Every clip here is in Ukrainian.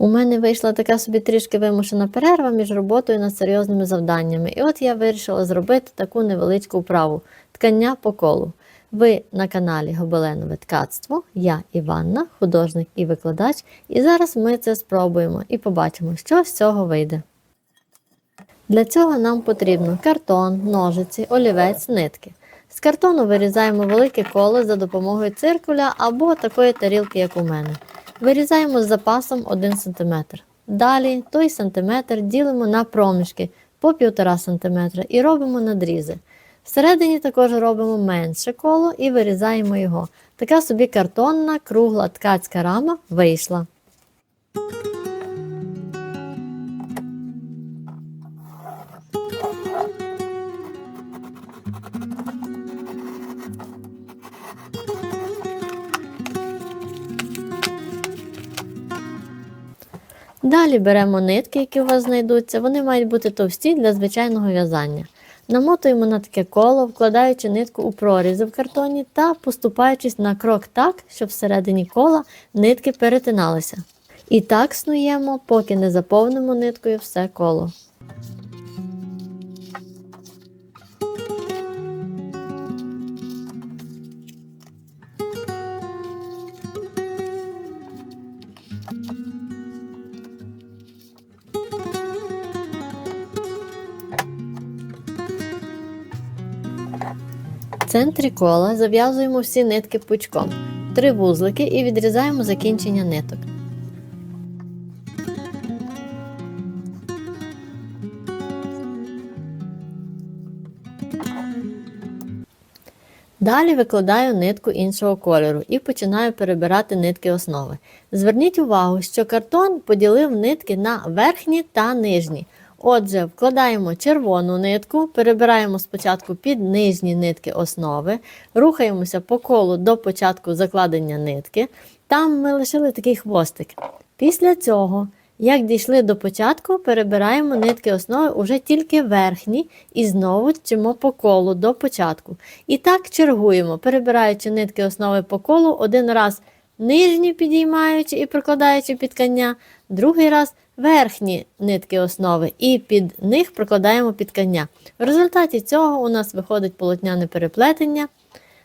У мене вийшла така собі трішки вимушена перерва між роботою над серйозними завданнями. І от я вирішила зробити таку невеличку вправу ткання по колу. Ви на каналі Гобеленове ткацтво, я Іванна, художник і викладач, і зараз ми це спробуємо і побачимо, що з цього вийде. Для цього нам потрібно картон, ножиці, олівець, нитки. З картону вирізаємо велике коло за допомогою циркуля або такої тарілки, як у мене. Вирізаємо з запасом 1 см. Далі той сантиметр ділимо на проміжки по 1,5 см і робимо надрізи. Всередині також робимо менше коло і вирізаємо його. Така собі картонна кругла ткацька рама вийшла. Далі беремо нитки, які у вас знайдуться. Вони мають бути товсті для звичайного в'язання. Намотуємо на таке коло, вкладаючи нитку у прорізи в картоні та поступаючись на крок так, щоб всередині кола нитки перетиналися. І так снуємо, поки не заповнимо ниткою все коло. Центрі кола зав'язуємо всі нитки пучком, три вузлики і відрізаємо закінчення ниток. Далі викладаю нитку іншого кольору і починаю перебирати нитки основи. Зверніть увагу, що картон поділив нитки на верхні та нижні. Отже, вкладаємо червону нитку, перебираємо спочатку під нижні нитки основи, рухаємося по колу до початку закладення нитки. Там ми лишили такий хвостик. Після цього, як дійшли до початку, перебираємо нитки основи уже тільки верхні і знову тчимо по колу до початку. І так чергуємо, перебираючи нитки основи по колу один раз нижні підіймаючи і прикладаючи під ткання, другий раз верхні нитки основи і під них прокладаємо підкання. В результаті цього у нас виходить полотняне переплетення.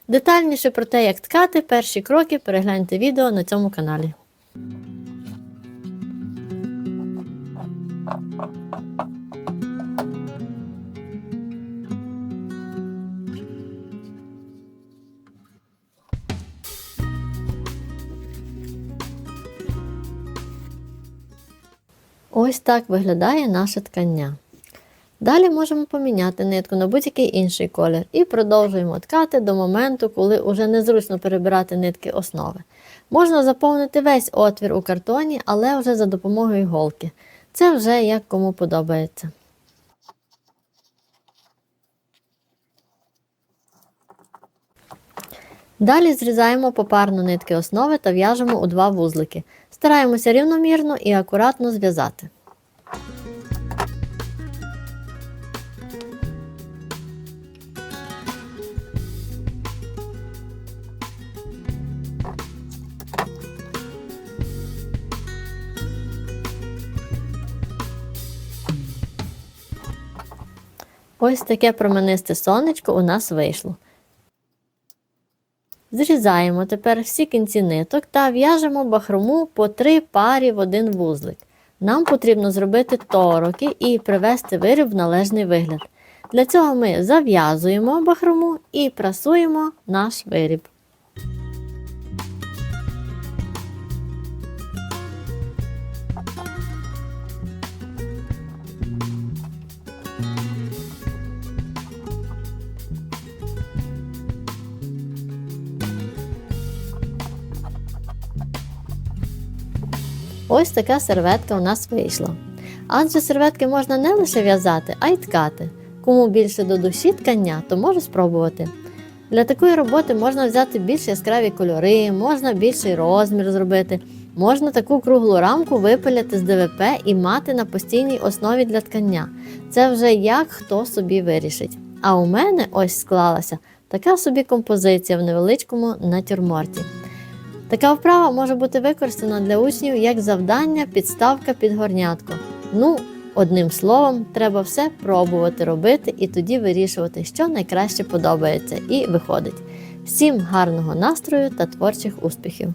Детальніше про те, як ткати, перші кроки перегляньте відео на цьому каналі. Ось так виглядає наше ткання. Далі можемо поміняти нитку на будь-який інший колір і продовжуємо ткати до моменту, коли вже незручно перебирати нитки основи. Можна заповнити весь отвір у картоні, але вже за допомогою голки. Це вже як кому подобається. Далі зрізаємо попарно нитки основи та в'яжемо у два вузлики. Стараємося рівномірно і акуратно зв'язати. Ось таке променисте сонечко у нас вийшло. Зрізаємо тепер всі кінці ниток та в'яжемо бахрому по три парі в один вузлик. Нам потрібно зробити тороки і привести виріб в належний вигляд. Для цього ми зав'язуємо бахрому і прасуємо наш виріб. Ось така серветка у нас вийшла. Адже серветки можна не лише в'язати, а й ткати. Кому більше до душі ткання, то може спробувати. Для такої роботи можна взяти більш яскраві кольори, можна більший розмір зробити, можна таку круглу рамку випиляти з ДВП і мати на постійній основі для ткання. Це вже як хто собі вирішить. А у мене ось склалася така собі композиція в невеличкому натюрморті. Така вправа може бути використана для учнів як завдання, підставка під горнятко. Ну, одним словом, треба все пробувати робити і тоді вирішувати, що найкраще подобається і виходить. Всім гарного настрою та творчих успіхів!